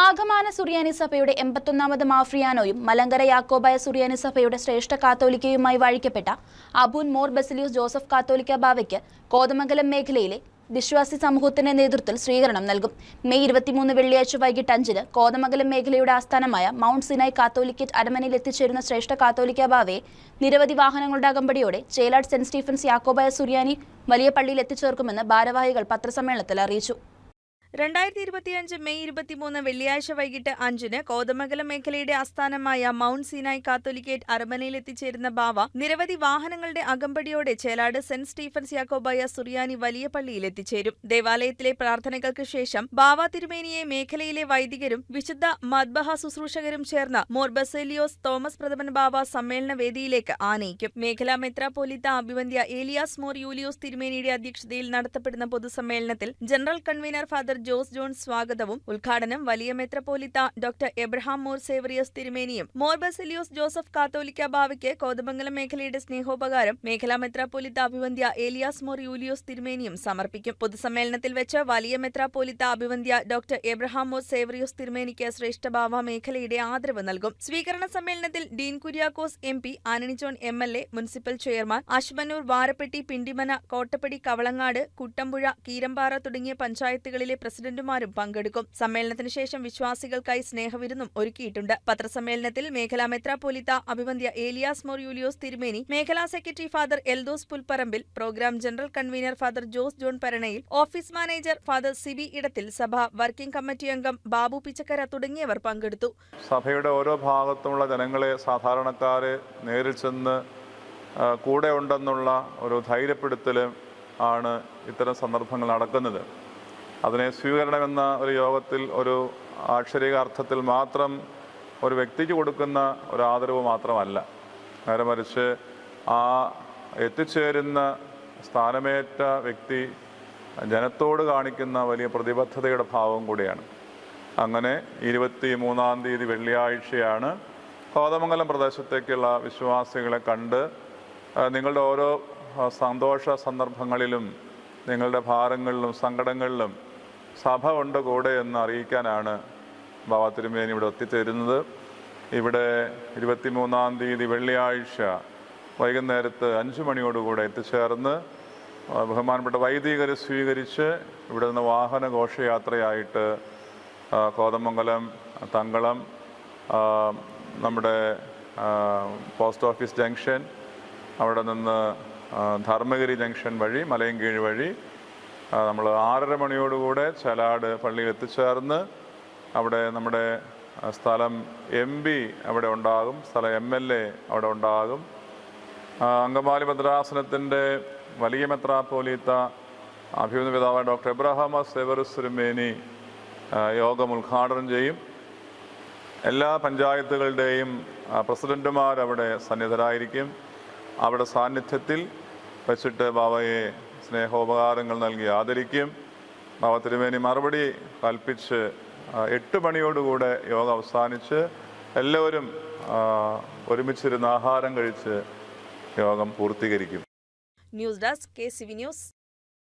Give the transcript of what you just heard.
ആഗമാന സുറിയാനി സഭയുടെ എൺപത്തൊന്നാമത് മാഫ്രിയാനോയും മലങ്കര യാക്കോബായ സുറിയാനി സഭയുടെ ശ്രേഷ്ഠ കാത്തോലിക്കയുമായി വാഴിക്കപ്പെട്ട അബൂൻ മോർ ബസിലിയൂസ് ജോസഫ് കാത്തോലിക്ക ബാവയ്ക്ക് കോതമംഗലം മേഖലയിലെ വിശ്വാസി സമൂഹത്തിന്റെ നേതൃത്വത്തിൽ സ്വീകരണം നൽകും. മെയ് ഇരുപത്തിമൂന്ന് വെള്ളിയാഴ്ച വൈകിട്ട് അഞ്ചിന് കോതമംഗലം മേഖലയുടെ ആസ്ഥാനമായ മൗണ്ട് സിനായ് കാത്തോലിക്കറ്റ് അരമനയിൽ എത്തിച്ചേരുന്ന ശ്രേഷ്ഠ കാത്തോലിക്ക ബാവയെ നിരവധി വാഹനങ്ങളുടെ അകമ്പടിയോടെ ചേലാട് സെന്റ് സ്റ്റീഫൻസ് യാക്കോബായ സുറിയാനി വലിയ പള്ളിയിൽ എത്തിച്ചേർക്കുമെന്ന് ഭാരവാഹികൾ പത്രസമ്മേളനത്തിൽ അറിയിച്ചു. രണ്ടായിരത്തി ഇരുപത്തിയഞ്ച് മെയ് ഇരുപത്തിമൂന്ന് വെള്ളിയാഴ്ച വൈകിട്ട് അഞ്ചിന് കോതമംഗലം മേഖലയുടെ ആസ്ഥാനമായ മൗണ്ട് സീനായ് കാത്തോലിക്കേറ്റ് അരമനയിൽ എത്തിച്ചേരുന്ന ബാവ നിരവധി വാഹനങ്ങളുടെ അകമ്പടിയോടെ ചേലാട് സെന്റ് സ്റ്റീഫൻസ് യാക്കോബായ സുറിയാനി വലിയ പള്ളിയിൽ എത്തിച്ചേരും ദേവാലയത്തിലെ പ്രാർത്ഥനകൾക്ക് ശേഷം ബാവ തിരുമേനിയെ മേഖലയിലെ വൈദികരും വിശുദ്ധ മദ്ബഹ ശുശ്രൂഷകരും ചേർന്ന മോർബസേലിയോസ് തോമസ് പ്രഥമൻ ബാവ സമ്മേളന വേദിയിലേക്ക് ആനയിക്കും. മേഖലാ മെത്രാപോലിത്ത അഭിവന്ധ്യ ഏലിയാസ് മോർ യൂലിയോസ് തിരുമേനിയുടെ അധ്യക്ഷതയിൽ നടത്തപ്പെടുന്ന പൊതുസമ്മേളനത്തിൽ general convener father Jose John സ്വാഗതവും. ഉദ്ഘാടനം വലിയ മെത്രപ്പോലിത്ത ഡോക്ടർ എബ്രഹാം മോർ സേവറിയസ് തിരുമേനിയും. മോർ ബസിലിയോസ് ജോസഫ് കാത്തോലിക്ക ബാവയ്ക്ക് കോതമംഗലം മേഖലയുടെ സ്നേഹോപകാരം മേഖലാ മെത്രാപ്പോലിത്ത അഭിവന്ധ്യ ഏലിയാസ് മോർ യൂലിയോസ് തിരുമേനിയും സമർപ്പിക്കും. പൊതുസമ്മേളനത്തിൽ വെച്ച് വലിയ മെത്രാപ്പോലിത്ത അഭിവന്ധ്യ ഡോക്ടർ എബ്രഹാം മോർ സേവറിയോസ് തിരുമേനിക്ക് ശ്രേഷ്ഠഭാവ മേഖലയുടെ ആദരവ് നൽകും. സ്വീകരണ സമ്മേളനത്തിൽ Dean Kuriakose M P ആനണി John M L A municipal chairman Ashwanoor Varappetty Pindimana Kottappady Kavalangad Kuttampuzha Keerampara തുടങ്ങിയ പഞ്ചായത്തുകളിലെ പ്രസിഡന്റുമാരും പങ്കെടുക്കും. സമ്മേളനത്തിന് ശേഷം വിശ്വാസികൾക്കായി സ്നേഹവിരുന്നും ഒരുക്കിയിട്ടുണ്ട്. പത്രസമ്മേളനത്തിൽ മേഖലാ മെത്രാപോലിത്ത അഭിവന്ധ്യ ഏലിയാസ് മോർ യൂലിയോസ് തിരുമേനി മേഖലാ secretary father Eldhose Pulparambil program general convener father Jose John Paranayil office manager father Siby Edathil സഭ വർക്കിംഗ് കമ്മിറ്റി അംഗം ബാബു പിച്ചക്കര തുടങ്ങിയവർ പങ്കെടുത്തു. സഭയുടെ ഓരോ ഭാഗത്തുമുള്ള ജനങ്ങളെ സാധാരണക്കാരെ നേരിൽ ചെന്ന് കൂടെ ഉണ്ടെന്നുള്ള ഒരു ധൈര്യപ്പെടുത്തലും ആണ് ഇത്തരം സന്ദർഭങ്ങൾ നടക്കുന്നത്. അതിനെ സ്വീകരണമെന്ന ഒരു യോഗത്തിൽ ഒരു ആക്ഷരിക അർത്ഥത്തിൽ മാത്രം ഒരു വ്യക്തിക്ക് കൊടുക്കുന്ന ഒരു ആദരവ് മാത്രമല്ല. നേരെ മറിച്ച് ആ എത്തിച്ചേരുന്ന സ്ഥാനമേറ്റ വ്യക്തി ജനത്തോട് കാണിക്കുന്ന വലിയ പ്രതിബദ്ധതയുടെ ഭാവം കൂടിയാണ്. അങ്ങനെ ഇരുപത്തി മൂന്നാം തീയതി വെള്ളിയാഴ്ചയാണ് കോതമംഗലം പ്രദേശത്തേക്കുള്ള വിശ്വാസികളെ കണ്ട് നിങ്ങളുടെ ഓരോ സന്തോഷ സന്ദർഭങ്ങളിലും നിങ്ങളുടെ ഭാരങ്ങളിലും സങ്കടങ്ങളിലും സഭ ഉണ്ട് കൂടെ എന്ന് അറിയിക്കാനാണ് ബാബ തിരുമേനി ഇവിടെ എത്തിച്ചേരുന്നത്. ഇവിടെ ഇരുപത്തിമൂന്നാം തീയതി വെള്ളിയാഴ്ച വൈകുന്നേരത്ത് അഞ്ച് മണിയോടുകൂടെ എത്തിച്ചേർന്ന് ബഹുമാനപ്പെട്ട വൈദികരെ സ്വീകരിച്ച് ഇവിടെ നിന്ന് വാഹന ഘോഷയാത്രയായിട്ട് കോതമംഗലം തങ്കളം നമ്മുടെ പോസ്റ്റ് ഓഫീസ് ജംഗ്ഷൻ അവിടെ നിന്ന് ധർമ്മഗിരി ജംഗ്ഷൻ വഴി മലയൻകീഴ് വഴി നമ്മൾ ആറര മണിയോടുകൂടെ ചലാട് പള്ളിയിൽ എത്തിച്ചേർന്ന് അവിടെ നമ്മുടെ സ്ഥലം എം പി അവിടെ ഉണ്ടാകും സ്ഥലം എം എൽ എ അവിടെ ഉണ്ടാകും. അങ്കമാലി ഭദ്രാസനത്തിന്റെ വലിയ മെത്രാപ്പോലീത്ത അഭിമുഖ പിതാവായ ഡോക്ടർ എബ്രഹാമ സെവറുസുരുമേനി യോഗം ഉദ്ഘാടനം ചെയ്യും. എല്ലാ പഞ്ചായത്തുകളുടെയും ആ, പ്രസിഡന്റുമാർ അവിടെ സന്നിധരായിരിക്കും. അവിടെ സാന്നിധ്യത്തിൽ വെച്ചിട്ട് ബാബയെ സ്നേഹോപകാരങ്ങൾ നൽകി ആദരിക്കും. നവതിരുമേനി മറുപടി കൽപ്പിച്ച് എട്ട് മണിയോടുകൂടെ യോഗ അവസാനിച്ച് എല്ലാവരും ഒരുമിച്ചിരുന്ന് ആഹാരം കഴിച്ച് യോഗം പൂർത്തീകരിക്കും. News desk K C V news.